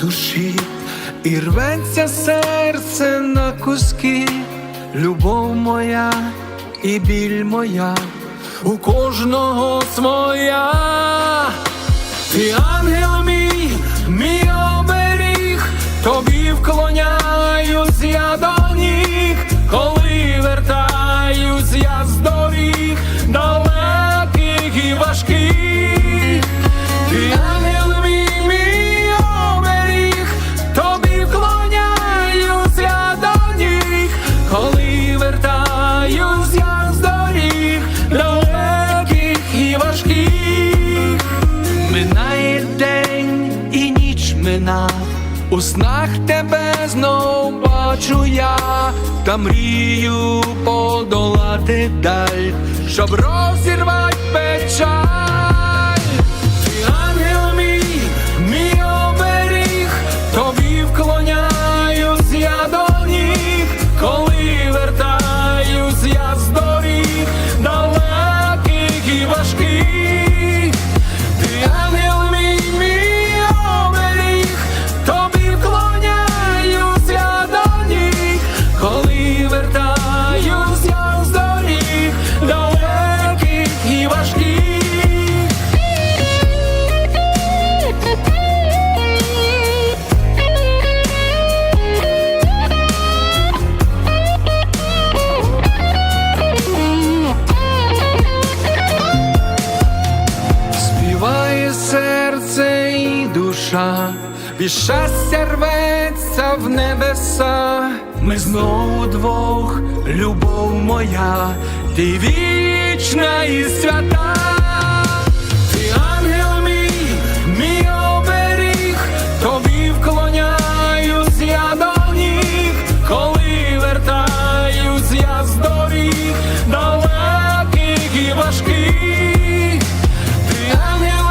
душі, і рветься серце на куски, любов моя і біль моя, у кожного своя. минав, у снах тебе знов бачу я, та мрію подолати даль, щоб розірвати печаль. душа, від щастя рветься в небеса, ми знову двох, любов моя, ти вічна і свята, ти ангел мій, мій оберіг, тобі вклоняюсь я до ніг, коли вертаюсь я з доріг, далеких і важких, ти ангел.